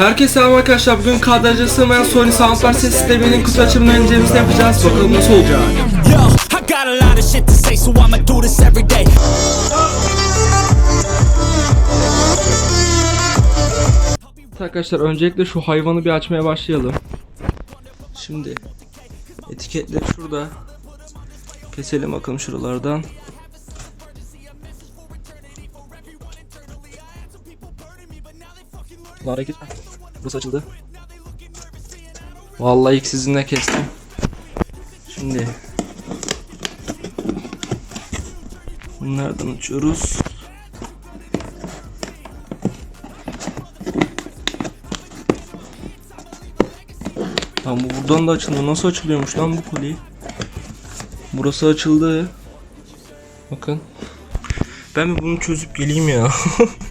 Herkese selam arkadaşlar. Bugün kadraja sığmayan Sony Soundbar ses sisteminin kutu açımını incelemesini yapacağız. Bakalım nasıl olacak. Arkadaşlar öncelikle şu hayvanı bir açmaya başlayalım. Şimdi etiketleri şurada. Keselim bakalım şuralardan. Lan hareket. Burası açıldı. Vallahi ilk sizinle kestim. Şimdi Bunlardan açıyoruz. Lan bu buradan da açıldı. Nasıl açılıyormuş lan bu koli? Burası açıldı. Bakın. Ben bunu çözüp geleyim ya.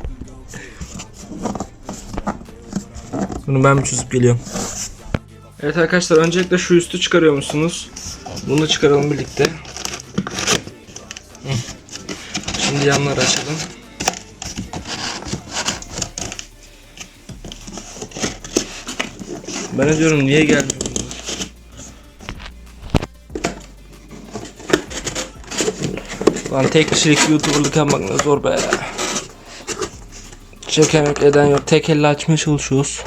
bunu ben bir çözüp geliyorum. Evet arkadaşlar öncelikle şu üstü çıkarıyormuşsunuz. Bunu da çıkaralım birlikte. Şimdi yanları açalım. Ben diyorum niye bunlar? Lan tek kişilik youtuberlık yapmak ne zor be. Çeken yok eden yok. Tek elle açmaya çalışıyoruz.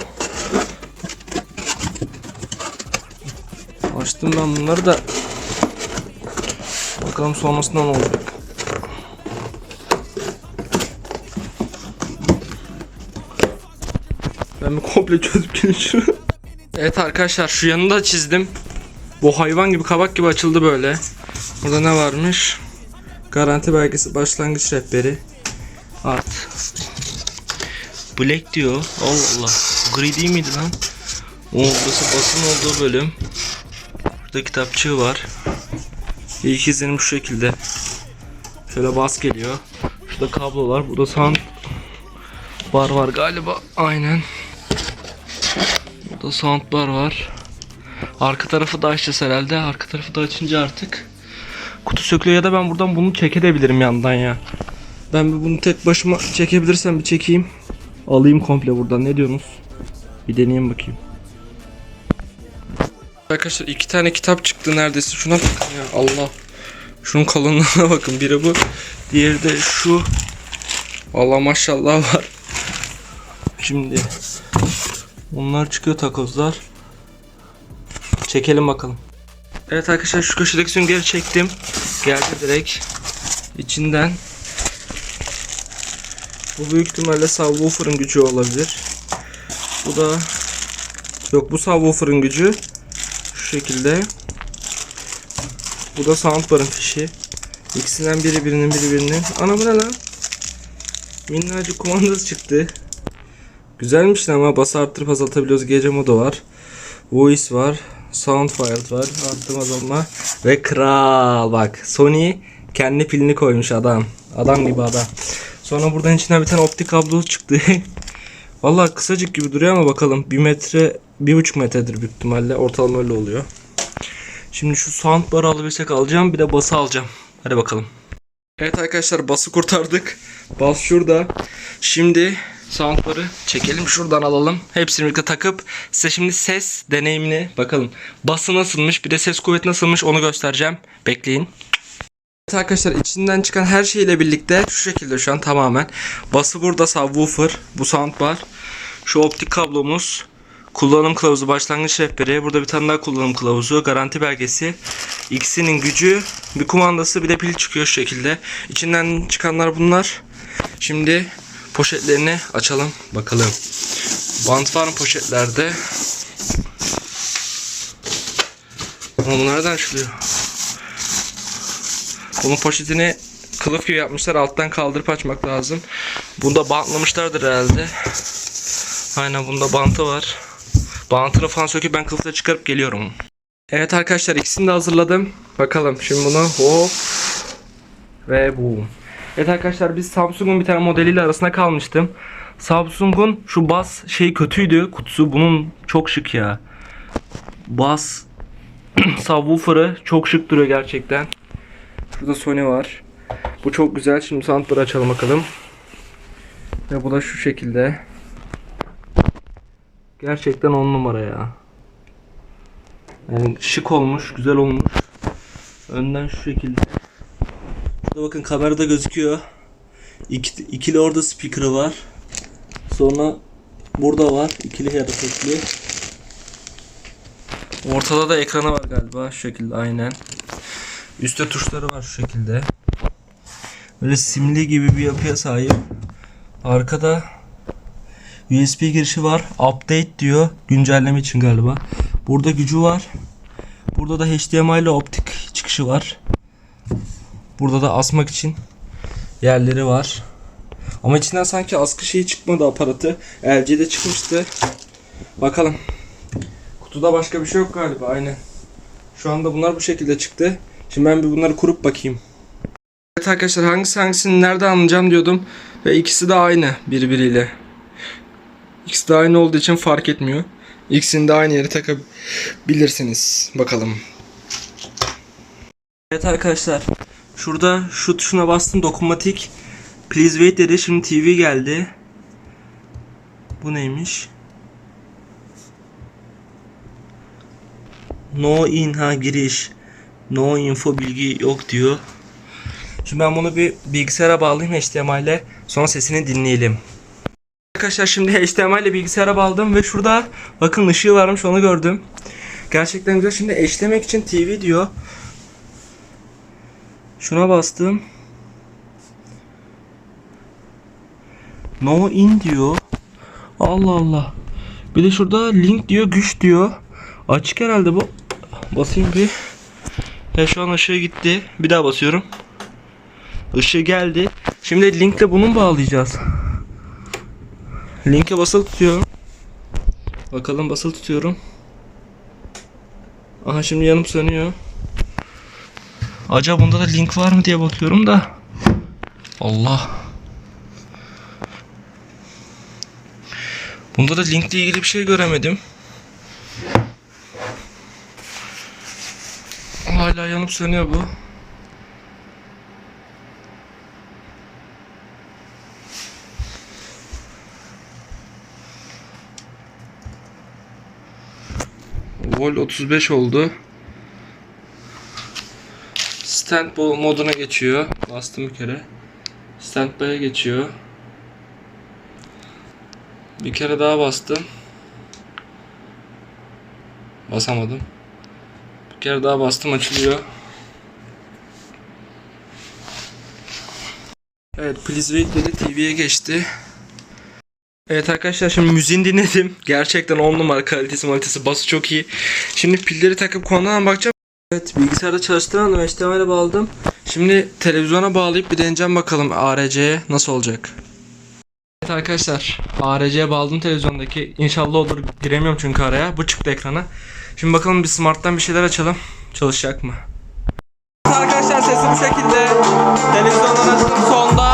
Açtım ben bunları da. Bakalım sonrasında ne olacak. Ben bir komple çözüp şunu. Evet arkadaşlar şu yanını da çizdim. Bu hayvan gibi kabak gibi açıldı böyle. Burada ne varmış? Garanti belgesi başlangıç rehberi. Art. Black diyor. Allah Allah. Gri değil miydi lan? Oo, burası basın olduğu bölüm. Burada kitapçığı var. İlk izlenim şu şekilde. Şöyle bas geliyor. Şurada kablolar. Burada sound bar var galiba. Aynen. Burada soundbar var. Arka tarafı da açacağız herhalde. Arka tarafı da açınca artık kutu sökülüyor ya da ben buradan bunu çekebilirim yandan ya. Ben bir bunu tek başıma çekebilirsem bir çekeyim. Alayım komple buradan. Ne diyorsunuz? Bir deneyeyim bakayım. Arkadaşlar iki tane kitap çıktı neredeyse. Şuna bakın ya Allah. Şunun kalınlığına bakın. Biri bu. Diğeri de şu. Allah maşallah var. Şimdi Bunlar çıkıyor takozlar. Çekelim bakalım. Evet arkadaşlar şu köşedeki süngeri çektim. Geldi direkt. içinden. Bu büyük ihtimalle subwoofer'ın gücü olabilir. Bu da yok bu subwoofer'ın gücü şekilde. Bu da soundbar'ın fişi. İkisinden biri birinin biri birinin. Ana bu ne lan? Minnacık kumandası çıktı. Güzelmiş ama bas arttırıp azaltabiliyoruz. Gece modu var. Voice var. Sound file var. Arttırma azaltma. Ve kral bak. Sony kendi pilini koymuş adam. Adam gibi adam. Sonra buradan içinden bir tane optik kablo çıktı. Vallahi kısacık gibi duruyor ama bakalım. 1 metre, 1,5 metredir büyük ihtimalle. Ortalama öyle oluyor. Şimdi şu soundbar'ı alabilsek alacağım. Bir de bası alacağım. Hadi bakalım. Evet arkadaşlar bası kurtardık. Bas şurada. Şimdi soundbar'ı çekelim şuradan alalım. Hepsini birlikte takıp size şimdi ses deneyimini bakalım. Bası nasılmış bir de ses kuvveti nasılmış onu göstereceğim. Bekleyin. Evet arkadaşlar içinden çıkan her şeyle birlikte şu şekilde şu an tamamen. Bası burada subwoofer, bu soundbar. Şu optik kablomuz. Kullanım kılavuzu, başlangıç rehberi. Burada bir tane daha kullanım kılavuzu, garanti belgesi. İkisinin gücü, bir kumandası, bir de pil çıkıyor şu şekilde. İçinden çıkanlar bunlar. Şimdi poşetlerini açalım bakalım. Bant var mı poşetlerde? Ama bu nereden açılıyor? Bunun poşetini kılıf gibi yapmışlar. Alttan kaldırıp açmak lazım. Bunda bantlamışlardır herhalde. Aynen bunda bantı var. Bantını falan söküp ben kılıfla çıkarıp geliyorum. Evet arkadaşlar ikisini de hazırladım. Bakalım şimdi bunu hop ve boom. Evet arkadaşlar biz Samsung'un bir tane modeliyle arasında kalmıştım. Samsung'un şu bas şey kötüydü kutusu. Bunun çok şık ya. Bas subwoofer'ı çok şık duruyor gerçekten. Şurada Sony var. Bu çok güzel. Şimdi soundbar'ı açalım bakalım. Ve bu da şu şekilde. Gerçekten on numara ya. Yani şık olmuş, güzel olmuş. Önden şu şekilde. Burada bakın kamerada gözüküyor. İki, ikili orada speaker'ı var. Sonra burada var. ikili hareketli. Ortada da ekranı var galiba. Şu şekilde aynen. Üstte tuşları var şu şekilde. Böyle simli gibi bir yapıya sahip. Arkada USB girişi var. Update diyor. Güncelleme için galiba. Burada gücü var. Burada da HDMI ile optik çıkışı var. Burada da asmak için yerleri var. Ama içinden sanki askı şeyi çıkmadı aparatı. LG'de çıkmıştı. Bakalım. Kutuda başka bir şey yok galiba aynen. Şu anda bunlar bu şekilde çıktı. Şimdi ben bir bunları kurup bakayım. Evet arkadaşlar hangisi hangisini nerede anlayacağım diyordum. Ve ikisi de aynı birbiriyle. İkisi de aynı olduğu için fark etmiyor. İkisini de aynı yere takabilirsiniz. Bakalım. Evet arkadaşlar. Şurada şu tuşuna bastım dokunmatik. Please wait dedi. Şimdi TV geldi. Bu neymiş? No in ha giriş. No info bilgi yok diyor. Şimdi ben bunu bir bilgisayara bağlayayım HDMI ile. Sonra sesini dinleyelim. Arkadaşlar şimdi HDMI ile bilgisayara bağladım ve şurada bakın ışığı varmış onu gördüm. Gerçekten güzel. Şimdi eşlemek için TV diyor. Şuna bastım. No in diyor. Allah Allah. Bir de şurada link diyor, güç diyor. Açık herhalde bu. Basayım bir. Ya şu an ışığı gitti. Bir daha basıyorum. Işığı geldi. Şimdi linkle bunu mu bağlayacağız? Linke basılı tutuyorum. Bakalım basılı tutuyorum. Aha şimdi yanıp sönüyor. Acaba bunda da link var mı diye bakıyorum da. Allah. Bunda da linkle ilgili bir şey göremedim. Hala yanıp sönüyor bu. Vol 35 oldu. Standby moduna geçiyor. Bastım bir kere. Standby'e geçiyor. Bir kere daha bastım. Basamadım. Bir kere daha bastım açılıyor. Evet Please Wait dedi TV'ye geçti. Evet arkadaşlar şimdi müziğini dinledim. Gerçekten 10 numara kalitesi malitesi bası çok iyi. Şimdi pilleri takıp konudan bakacağım. Evet bilgisayarda çalıştıran HDMI'ye bağladım. Şimdi televizyona bağlayıp bir deneyeceğim bakalım ARC'ye nasıl olacak. Evet arkadaşlar ARC'ye bağladım televizyondaki. İnşallah olur giremiyorum çünkü araya. Bu çıktı ekrana. Şimdi bakalım bir smarttan bir şeyler açalım. Çalışacak mı? Arkadaşlar sesi bu şekilde. Televizyondan açtım sonda.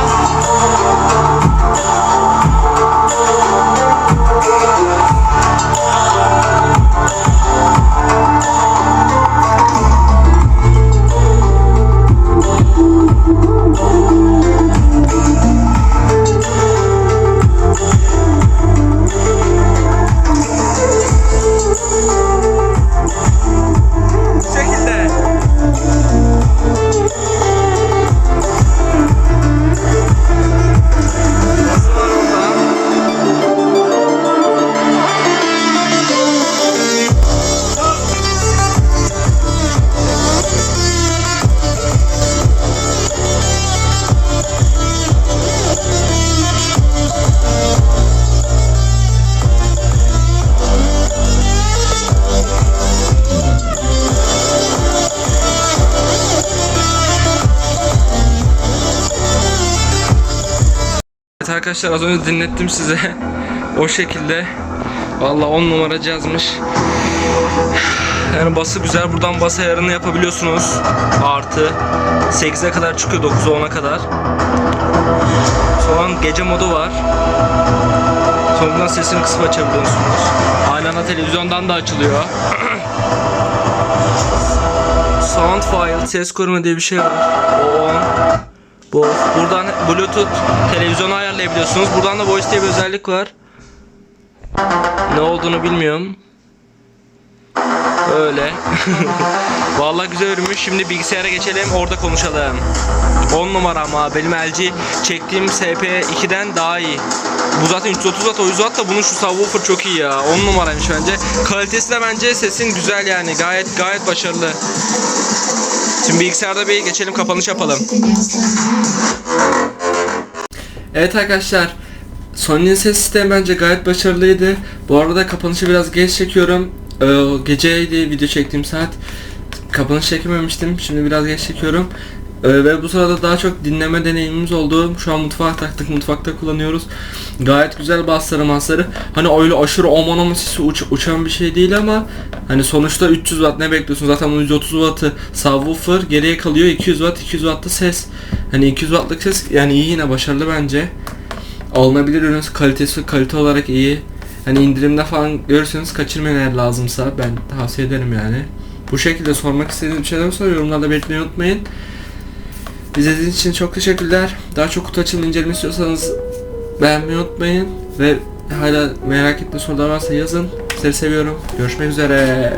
Evet arkadaşlar az önce dinlettim size. o şekilde. Vallahi 10 numara cazmış. Yani bası güzel. Buradan bas ayarını yapabiliyorsunuz. Artı 8'e kadar çıkıyor 9'a 10'a kadar. Sonra gece modu var. Sonra buradan sesini kısıp açabiliyorsunuz. Aynı televizyondan da açılıyor. Sound file, ses koruma diye bir şey var. O on. Bu buradan Bluetooth televizyonu ayarlayabiliyorsunuz. Buradan da voice diye bir özellik var. Ne olduğunu bilmiyorum. Öyle. Vallahi güzel ürünmüş. Şimdi bilgisayara geçelim orada konuşalım. 10 numara ama benim LG çektiğim SP2'den daha iyi. Bu zaten 330 watt o 100 watt da bunun şu subwoofer çok iyi ya. 10 numaraymış bence. Kalitesi de bence sesin güzel yani. Gayet gayet başarılı. Şimdi bilgisayarda bir geçelim kapanış yapalım. Evet arkadaşlar Sony'nin ses sistemi bence gayet başarılıydı. Bu arada kapanışı biraz geç çekiyorum. Ee, geceydi video çektiğim saat. Kapanış çekememiştim. Şimdi biraz geç çekiyorum. Ee, ve bu sırada daha çok dinleme deneyimimiz oldu. Şu an mutfağa taktık. Mutfakta kullanıyoruz. Gayet güzel basları masları. Hani öyle aşırı aman sesi uç- uçan bir şey değil ama hani sonuçta 300 watt ne bekliyorsun? Zaten bunun 130 wattı subwoofer. Geriye kalıyor 200 watt 200 wattlı ses. Hani 200 wattlık ses yani iyi yine başarılı bence alınabilir ürün kalitesi kalite olarak iyi. Hani indirimde falan görürseniz kaçırmayın eğer lazımsa ben tavsiye ederim yani. Bu şekilde sormak istediğiniz bir şeyler olursa yorumlarda belirtmeyi unutmayın. İzlediğiniz için çok teşekkürler. Daha çok kutu açılımı inceleme istiyorsanız beğenmeyi unutmayın. Ve hala merak ettiğiniz sorular varsa yazın. Sizleri seviyorum. Görüşmek üzere.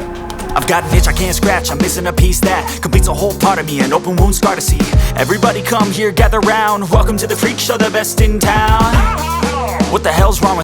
I've got an itch I can't scratch, I'm missing a piece that completes a whole part of me, an open wound scar to see. Everybody come here, gather round. Welcome to the freak show, the best in town. What the hell's wrong with